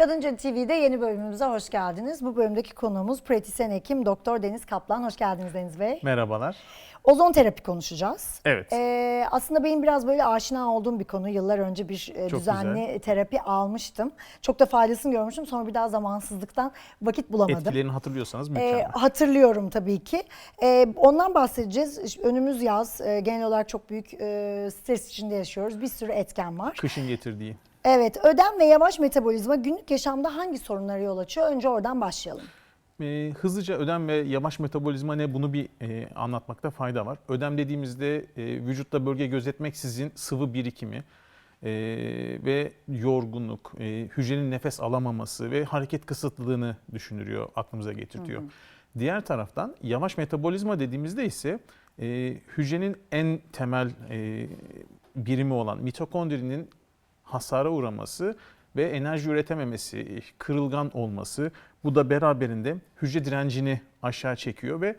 Kadınca TV'de yeni bölümümüze hoş geldiniz. Bu bölümdeki konuğumuz pratisyen hekim Doktor Deniz Kaplan. Hoş geldiniz Deniz Bey. Merhabalar. Ozon terapi konuşacağız. Evet. Ee, aslında benim biraz böyle aşina olduğum bir konu. Yıllar önce bir e, Çok düzenli terapi almıştım. Çok da faydasını görmüştüm. Sonra bir daha zamansızlıktan vakit bulamadım. Etkilerini hatırlıyorsanız Ee, mükemmel. hatırlıyorum tabii ki. Ee, ondan bahsedeceğiz. Önümüz yaz. Ee, genel olarak çok büyük e, stres içinde yaşıyoruz. Bir sürü etken var. Kışın getirdiği. Evet, ödem ve yavaş metabolizma günlük yaşamda hangi sorunlara yol açıyor? Önce oradan başlayalım. Ee, hızlıca ödem ve yavaş metabolizma ne bunu bir e, anlatmakta fayda var. Ödem dediğimizde e, vücutta bölge gözetmeksizin sıvı birikimi e, ve yorgunluk, e, hücrenin nefes alamaması ve hareket kısıtlılığını düşündürüyor, aklımıza getirtiyor. Diğer taraftan yavaş metabolizma dediğimizde ise e, hücrenin en temel e, birimi olan mitokondrinin hasara uğraması ve enerji üretememesi, kırılgan olması bu da beraberinde hücre direncini aşağı çekiyor ve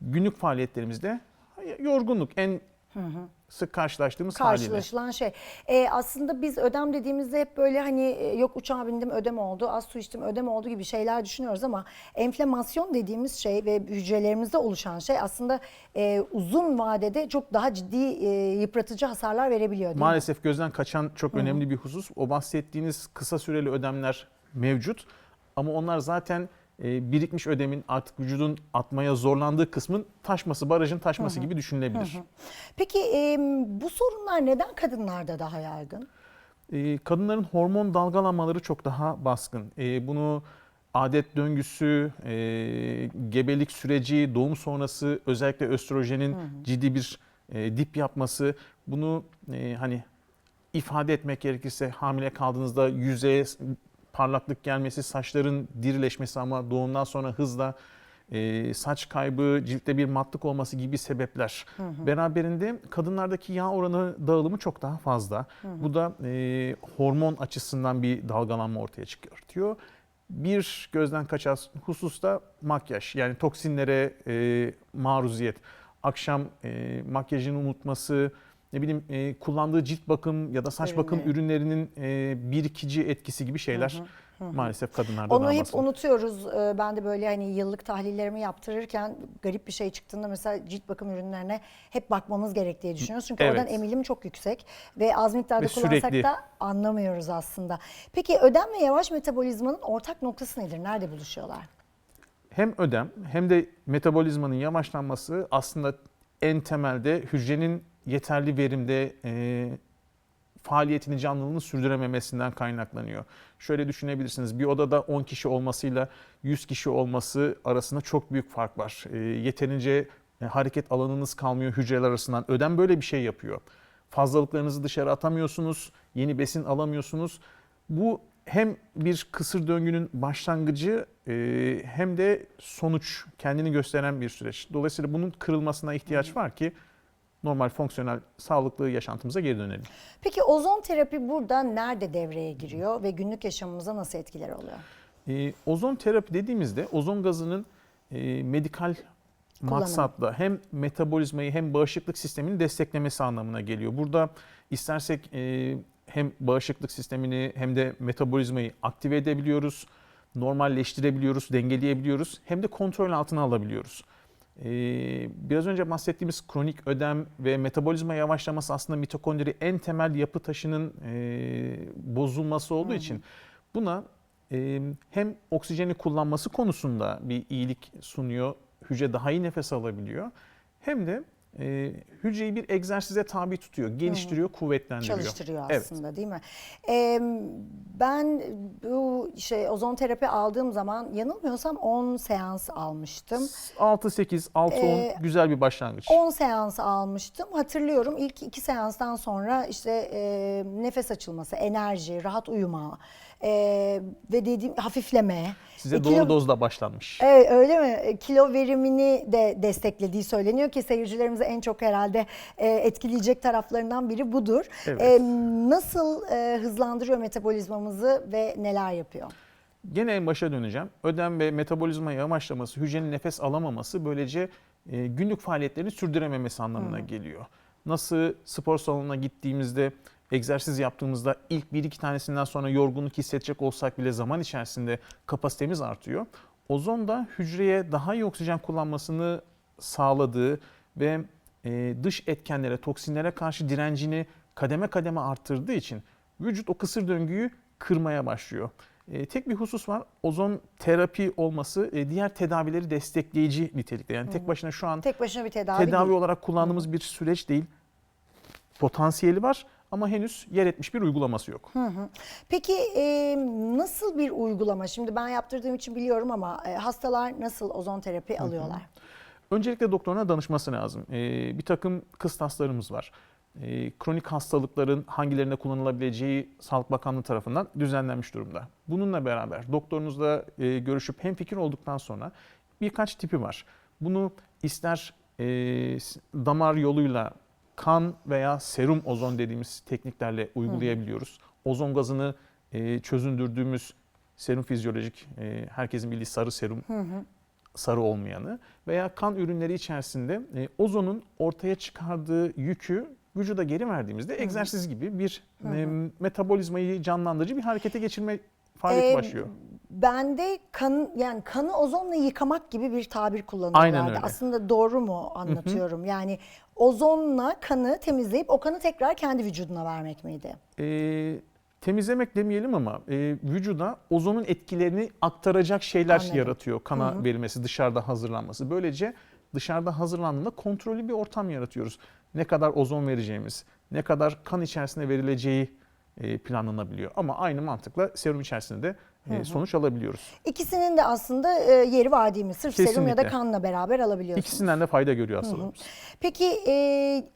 günlük faaliyetlerimizde yorgunluk en sık karşılaştığımız haliyle. Karşılaşılan şey. Ee, aslında biz ödem dediğimizde hep böyle hani e, yok uçağa bindim ödem oldu, az su içtim ödem oldu gibi şeyler düşünüyoruz ama enflamasyon dediğimiz şey ve hücrelerimizde oluşan şey aslında e, uzun vadede çok daha ciddi e, yıpratıcı hasarlar verebiliyor değil mi? Maalesef gözden kaçan çok önemli bir husus. O bahsettiğiniz kısa süreli ödemler mevcut ama onlar zaten birikmiş ödemin artık vücudun atmaya zorlandığı kısmın taşması, barajın taşması gibi düşünülebilir. Peki e, bu sorunlar neden kadınlarda daha yaygın? E, kadınların hormon dalgalanmaları çok daha baskın. E, bunu adet döngüsü, e, gebelik süreci, doğum sonrası özellikle östrojenin ciddi bir e, dip yapması, bunu e, hani ifade etmek gerekirse hamile kaldığınızda yüzeye parlaklık gelmesi, saçların dirileşmesi ama doğumdan sonra hızla e, saç kaybı, ciltte bir matlık olması gibi sebepler. Beraberinde kadınlardaki yağ oranı dağılımı çok daha fazla. Bu da e, hormon açısından bir dalgalanma ortaya çıkartıyor. Bir gözden kaçan husus da makyaj. Yani toksinlere e, maruziyet. Akşam e, makyajını unutması, ne bileyim e, kullandığı cilt bakım ya da saç bakım Ürünleri. ürünlerinin e, birikici etkisi gibi şeyler maalesef kadınlarda Onu hep baskın. unutuyoruz. Ee, Ben de böyle hani yıllık tahlillerimi yaptırırken garip bir şey çıktığında mesela cilt bakım ürünlerine hep bakmamız gerektiği düşünüyoruz. Çünkü Evet. oradan emilim çok yüksek ve az miktarda Ve kullansak sürekli. da anlamıyoruz aslında. Peki ödem ve yavaş metabolizmanın ortak noktası nedir? Nerede buluşuyorlar? hem ödem hem de metabolizmanın yavaşlanması aslında en temelde hücrenin yeterli verimde e, faaliyetini canlılığını sürdürememesinden kaynaklanıyor. Şöyle düşünebilirsiniz bir odada 10 kişi olmasıyla 100 kişi olması arasında çok büyük fark var. E, yeterince e, hareket alanınız kalmıyor hücreler arasından. Ödem böyle bir şey yapıyor. Fazlalıklarınızı dışarı atamıyorsunuz, yeni besin alamıyorsunuz. Bu hem bir kısır döngünün başlangıcı e, hem de sonuç kendini gösteren bir süreç. Dolayısıyla bunun kırılmasına ihtiyaç var ki normal fonksiyonel sağlıklı yaşantımıza geri dönelim. Peki ozon terapi burada nerede devreye giriyor ve günlük yaşamımıza nasıl etkiler oluyor? E, ozon terapi dediğimizde ozon gazının e, medikal Kullanımı. maksatla hem metabolizmayı hem bağışıklık sistemini desteklemesi anlamına geliyor. Burada istersek e, hem bağışıklık sistemini hem de metabolizmayı aktive edebiliyoruz, normalleştirebiliyoruz, dengeleyebiliyoruz hem de kontrol altına alabiliyoruz. E, biraz önce bahsettiğimiz kronik ödem ve metabolizma yavaşlaması aslında mitokondri en temel yapı taşının e, bozulması olduğu için buna e, hem oksijeni kullanması konusunda bir iyilik sunuyor, hücre daha iyi nefes alabiliyor. Hem de e, hücreyi bir egzersize tabi tutuyor, geliştiriyor, kuvvetlendiriyor. Çalıştırıyor Evet. aslında değil mi? Ee, ben bu şey ozon terapi aldığım zaman yanılmıyorsam 10 seans almıştım. 6-8, 6-10 Ee, güzel bir başlangıç. 10 seans almıştım. Hatırlıyorum ilk iki seanstan sonra işte e, nefes açılması, enerji, rahat uyuma e, ve dediğim hafifleme. Size E, doğru kilo- dozla başlanmış. Evet öyle mi? E, Kilo verimini de desteklediği söyleniyor ki seyircilerimizi en çok herhalde e, etkileyecek taraflarından biri budur. Evet. E, nasıl e, hızlandırıyor metabolizmamızı ve neler yapıyor? Gene en başa döneceğim. Ödem ve metabolizma yavaşlaması, hücrenin nefes alamaması böylece e, günlük faaliyetlerini sürdürememesi anlamına geliyor. Nasıl spor salonuna gittiğimizde egzersiz yaptığımızda ilk bir iki tanesinden sonra yorgunluk hissedecek olsak bile zaman içerisinde kapasitemiz artıyor. Ozon da hücreye daha iyi oksijen kullanmasını sağladığı ve e, dış etkenlere, toksinlere karşı direncini kademe kademe arttırdığı için vücut o kısır döngüyü kırmaya başlıyor. E, tek bir husus var. Ozon terapi olması e, diğer tedavileri destekleyici nitelikte. Yani tek başına şu an Tek başına bir tedavi, tedavi değil. olarak kullandığımız bir süreç değil. Potansiyeli var ama henüz yer etmiş bir uygulaması yok. Peki e, nasıl bir uygulama? Şimdi ben yaptırdığım için biliyorum ama e, hastalar nasıl ozon terapi alıyorlar? Öncelikle doktoruna danışması lazım. Bir takım kıstaslarımız var. Kronik hastalıkların hangilerinde kullanılabileceği Sağlık Bakanlığı tarafından düzenlenmiş durumda. Bununla beraber doktorunuzla e, görüşüp hemfikir olduktan sonra birkaç tipi var. Bunu ister e, damar yoluyla kan veya serum ozon dediğimiz tekniklerle uygulayabiliyoruz. Ozon gazını e, çözündürdüğümüz serum fizyolojik, e, herkesin bildiği sarı serum sarı olmayanı veya kan ürünleri içerisinde e, ozonun ortaya çıkardığı yükü vücuda geri verdiğimizde egzersiz gibi bir e, metabolizmayı canlandırıcı bir harekete geçirme faaliyeti Ee, başlıyor. Bende kan yani kanı ozonla yıkamak gibi bir tabir kullanıyorlardı. Aynen öyle. Aslında doğru mu anlatıyorum? Yani ozonla kanı temizleyip o kanı tekrar kendi vücuduna vermek miydi? E, temizlemek demeyelim ama e, vücuda ozonun etkilerini aktaracak şeyler Anladım. yaratıyor kana verilmesi, dışarıda hazırlanması. Böylece dışarıda hazırlandığında kontrollü bir ortam yaratıyoruz. Ne kadar ozon vereceğimiz, ne kadar kan içerisine verileceği e, planlanabiliyor. Ama aynı mantıkla serum içerisinde de e, sonuç alabiliyoruz. İkisinin de aslında e, yeri var değil mi? Sırf serum ya da Kesinlikle. kanla beraber alabiliyorsunuz. İkisinden de fayda görüyor hastalarımız. Peki e,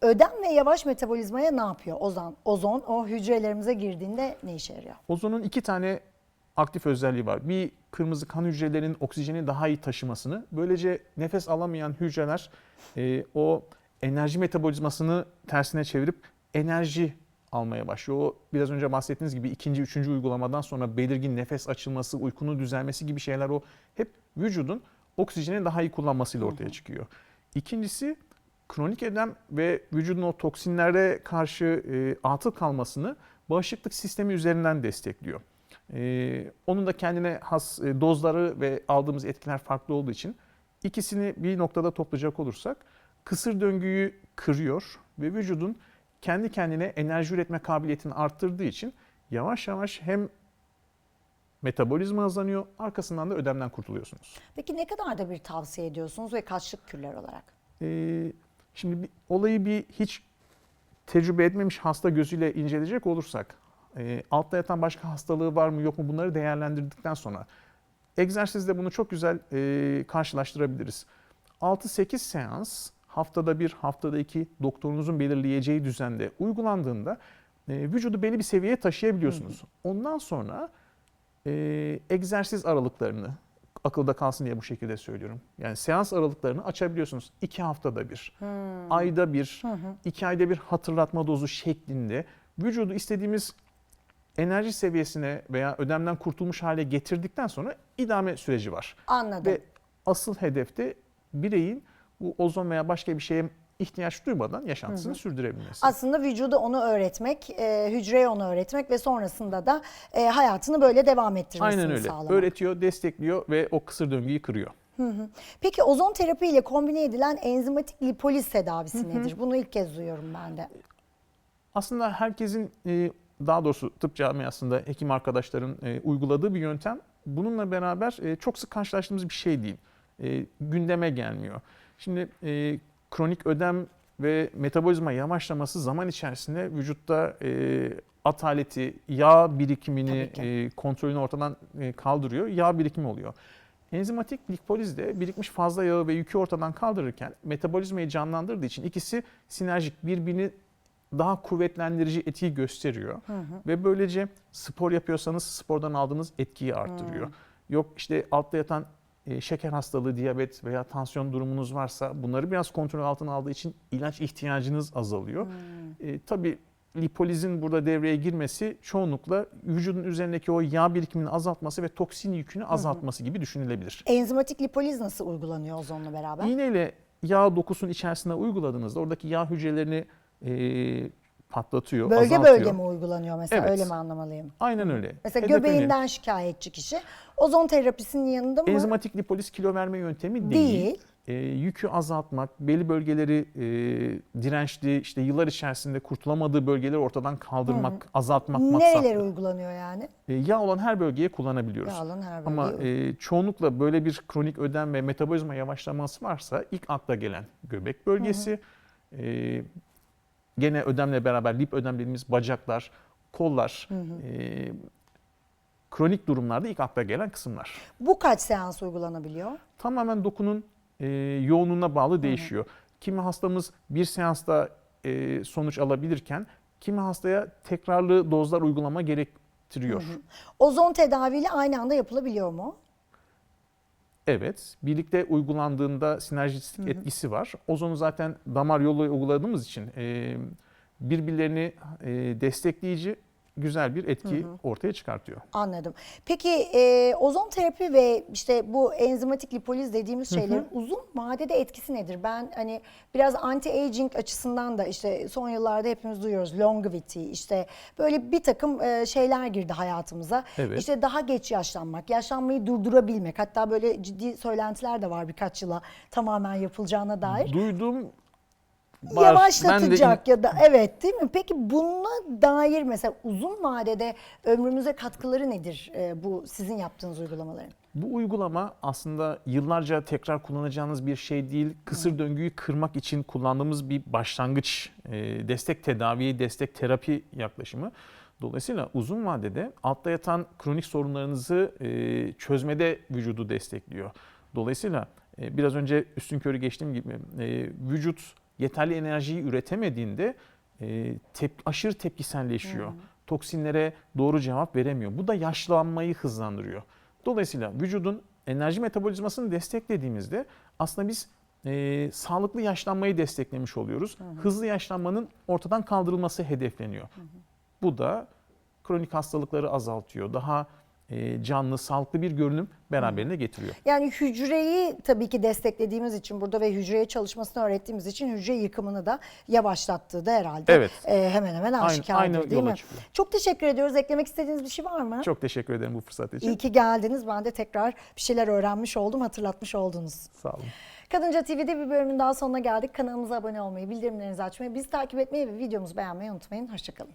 ödem ve yavaş metabolizmaya ne yapıyor ozon? Ozon o hücrelerimize girdiğinde ne işe yarıyor? Ozonun iki tane aktif özelliği var. Bir kırmızı kan hücrelerinin oksijeni daha iyi taşımasını. Böylece nefes alamayan hücreler e, o enerji metabolizmasını tersine çevirip enerji almaya başlıyor. O biraz önce bahsettiğiniz gibi ikinci, üçüncü uygulamadan sonra belirgin nefes açılması, uykunun düzelmesi gibi şeyler o hep vücudun oksijeni daha iyi kullanmasıyla ortaya çıkıyor. İkincisi kronik edem ve vücudun o toksinlere karşı e, atıl kalmasını bağışıklık sistemi üzerinden destekliyor. E, onun da kendine has e, dozları ve aldığımız etkiler farklı olduğu için ikisini bir noktada toplayacak olursak kısır döngüyü kırıyor ve vücudun kendi kendine enerji üretme kabiliyetini arttırdığı için yavaş yavaş hem metabolizma hızlanıyor arkasından da ödemden kurtuluyorsunuz. Peki ne kadar da bir tavsiye ediyorsunuz ve kaçlık kürler olarak? Ee, şimdi bir, olayı bir hiç tecrübe etmemiş hasta gözüyle inceleyecek olursak e, altta yatan başka hastalığı var mı yok mu bunları değerlendirdikten sonra egzersizde bunu çok güzel e, karşılaştırabiliriz. 6-8 seans haftada bir haftada iki doktorunuzun belirleyeceği düzende uygulandığında e, vücudu belli bir seviyeye taşıyabiliyorsunuz. Ondan sonra e, egzersiz aralıklarını akılda kalsın diye bu şekilde söylüyorum. Yani seans aralıklarını açabiliyorsunuz. iki haftada bir, ayda bir, iki ayda bir hatırlatma dozu şeklinde vücudu istediğimiz enerji seviyesine veya ödemden kurtulmuş hale getirdikten sonra idame süreci var. Anladım. Ve asıl hedefte bireyin bu ozon veya başka bir şeye ihtiyaç duymadan yaşantısını sürdürebilmesi. Aslında vücuda onu öğretmek, e, hücreye onu öğretmek ve sonrasında da e, hayatını böyle devam ettirmesini Aynen öyle. sağlamak. Öğretiyor, destekliyor ve o kısır döngüyü kırıyor. Peki ozon terapi ile kombine edilen enzimatik lipoliz tedavisi nedir? Bunu ilk kez duyuyorum ben de. Aslında herkesin e, daha doğrusu tıp camiasında hekim arkadaşların e, uyguladığı bir yöntem. Bununla beraber e, çok sık karşılaştığımız bir şey değil. E, Gündeme gelmiyor. Şimdi e, kronik ödem ve metabolizma yavaşlaması zaman içerisinde vücutta e, ataleti, yağ birikimini, e, kontrolünü ortadan e, kaldırıyor. Yağ birikimi oluyor. Enzimatik lipoliz de birikmiş fazla yağı ve yükü ortadan kaldırırken metabolizmayı canlandırdığı için ikisi sinerjik birbirini daha kuvvetlendirici etkiyi gösteriyor. Ve böylece spor yapıyorsanız spordan aldığınız etkiyi arttırıyor. Yok işte altta yatan şeker hastalığı, diyabet veya tansiyon durumunuz varsa bunları biraz kontrol altına aldığı için ilaç ihtiyacınız azalıyor. E, tabii lipolizin burada devreye girmesi çoğunlukla vücudun üzerindeki o yağ birikimini azaltması ve toksin yükünü azaltması gibi düşünülebilir. Enzimatik lipoliz nasıl uygulanıyor ozonla beraber? İğneyle yağ dokusunun içerisine uyguladığınızda oradaki yağ hücrelerini e, patlatıyor, Bölge azaltıyor. bölge mi uygulanıyor mesela Evet. öyle mi anlamalıyım? Aynen öyle. Mesela Hedef göbeğinden şikayetçi kişi ozon terapisinin yanında mı? Enzimatik lipoliz kilo verme yöntemi Değil. değil. Ee, yükü azaltmak, belli bölgeleri e, dirençli, işte yıllar içerisinde kurtulamadığı bölgeleri ortadan kaldırmak, azaltmak Nerelere maksatlı. uygulanıyor yani? E, yağ olan her bölgeye kullanabiliyoruz. Yağ olan her Ama bölgeye e, çoğunlukla böyle bir kronik ödem ve metabolizma yavaşlaması varsa ilk akla gelen göbek bölgesi, e, gene ödemle beraber lip ödem dediğimiz bacaklar, kollar, e, kronik durumlarda ilk akla gelen kısımlar. Bu kaç seans uygulanabiliyor? Tamamen dokunun e, yoğunluğuna bağlı değişiyor. Kimi hastamız bir seansta e, sonuç alabilirken kimi hastaya tekrarlı dozlar uygulama gerektiriyor. Ozon tedaviyle aynı anda yapılabiliyor mu? Evet, birlikte uygulandığında sinerjistik etkisi var. Ozonu zaten damar yolu uyguladığımız için e, birbirlerini e, destekleyici güzel bir etki ortaya çıkartıyor. Anladım. Peki e, ozon terapi ve işte bu enzimatik lipoliz dediğimiz şeylerin uzun vadede etkisi nedir? Ben hani biraz anti-aging açısından da işte son yıllarda hepimiz duyuyoruz longevity işte böyle bir takım e, şeyler girdi hayatımıza. Evet. İşte daha geç yaşlanmak, yaşlanmayı durdurabilmek hatta böyle ciddi söylentiler de var birkaç yıla tamamen yapılacağına dair. Duydum var. Ben de Yavaşlatacak ya da evet değil mi? Peki buna dair mesela uzun vadede ömrümüze katkıları nedir e, bu sizin yaptığınız uygulamaların? Bu uygulama aslında yıllarca tekrar kullanacağınız bir şey değil. Kısır döngüyü kırmak için kullandığımız bir başlangıç, e, destek tedavi, destek terapi yaklaşımı. Dolayısıyla uzun vadede altta yatan kronik sorunlarınızı e, çözmede vücudu destekliyor. Dolayısıyla e, biraz önce üstün körü geçtiğim gibi e, vücut yeterli enerjiyi üretemediğinde e, tep- aşırı tepkiselleşiyor. Toksinlere doğru cevap veremiyor. Bu da yaşlanmayı hızlandırıyor. Dolayısıyla vücudun enerji metabolizmasını desteklediğimizde aslında biz e, sağlıklı yaşlanmayı desteklemiş oluyoruz. Hızlı yaşlanmanın ortadan kaldırılması hedefleniyor. Bu da kronik hastalıkları azaltıyor. Daha canlı, sağlıklı bir görünüm beraberine getiriyor. Yani hücreyi tabii ki desteklediğimiz için burada ve hücreye çalışmasını öğrettiğimiz için hücre yıkımını da yavaşlattığı da herhalde Evet. e, hemen hemen aşikardır aynı değil yola mi? çıkıyor. Çok teşekkür ediyoruz. Eklemek istediğiniz bir şey var mı? Çok teşekkür ederim bu fırsat için. İyi ki geldiniz. Ben de tekrar bir şeyler öğrenmiş oldum, hatırlatmış oldunuz. Sağ olun. Kadınca TV'de bir bölümün daha sonuna geldik. Kanalımıza abone olmayı, bildirimlerinizi açmayı, bizi takip etmeyi ve videomuzu beğenmeyi unutmayın. Hoşçakalın.